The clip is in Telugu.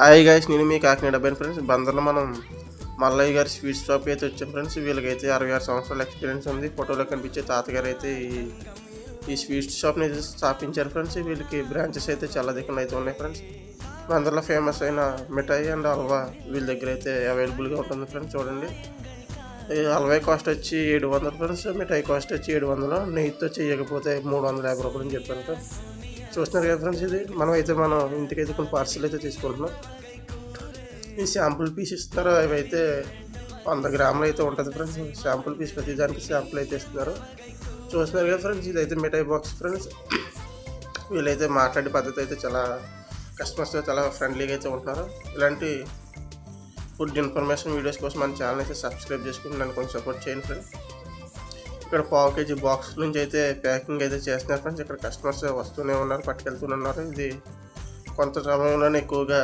హాయ్ గాయస్ నేను మీ కాకినాడ అబ్బాయి ఫ్రెండ్స్. బందర్లో మనం మల్లయ్య గారి స్వీట్ షాప్ అయితే వచ్చాం ఫ్రెండ్స్. వీళ్ళకైతే అరవై ఆరు సంవత్సరాల ఎక్స్పీరియన్స్ ఉంది. ఫోటోలో కనిపించే తాతగారు అయితే ఈ ఈ స్వీట్ షాప్ని అయితే స్థాపించారు ఫ్రెండ్స్. వీళ్ళకి బ్రాంచెస్ అయితే చాలా దగ్గర అయితే ఉన్నాయి ఫ్రెండ్స్. బందర్లో ఫేమస్ అయిన మిఠాయి అండ్ హల్వా వీళ్ళ దగ్గర అయితే అవైలబుల్గా ఉంటుంది ఫ్రెండ్స్. చూడండి. ఈ కాస్ట్ వచ్చి ఏడు వందలు ఫ్రెండ్స్ మిఠాయి కాస్ట్ వచ్చి ఏడు వందలు. నెయ్యితో చేయకపోతే మూడు వందల యాభై రూపాయలు అని చెప్పాను ఫ్రెండ్స్ చూస్తున్నారు కదా ఫ్రెండ్స్ ఇది? మనం అయితే మనం ఇంటికైతే కొన్ని పార్సల్ అయితే తీసుకుంటున్నాం. ఈ శాంపుల్ పీస్ ఇస్తున్నారు ఇవైతే వంద గ్రాములు అయితే ఉంటుంది ఫ్రెండ్స్ శాంపుల్ పీస్ ప్రతి దానికి శాంపుల్ అయితే ఇస్తున్నారు చూస్తున్నారు కదా ఫ్రెండ్స్ ఇదైతే మిఠాయి బాక్స్ ఫ్రెండ్స్ వీళ్ళైతే మాట్లాడే పద్ధతి అయితే చాలా కస్టమర్స్తో చాలా ఫ్రెండ్లీగా అయితే ఉంటున్నారు. ఇలాంటి ఫుడ్ ఇన్ఫర్మేషన్ వీడియోస్ కోసం మన ఛానల్ అయితే సబ్స్క్రైబ్ చేసుకుని నన్ను కొంచెం సపోర్ట్ చేయండి ఫ్రెండ్స్ ఇక్కడ పావు కేజీ బాక్స్ నుంచి అయితే ప్యాకింగ్ అయితే చేస్తున్నారు ఫ్రెండ్స్ ఇక్కడ కస్టమర్స్ వస్తూనే ఉన్నారు పట్టుకెళ్తూనే ఉన్నారు. ఇది కొంత సమయంలోనే ఎక్కువగా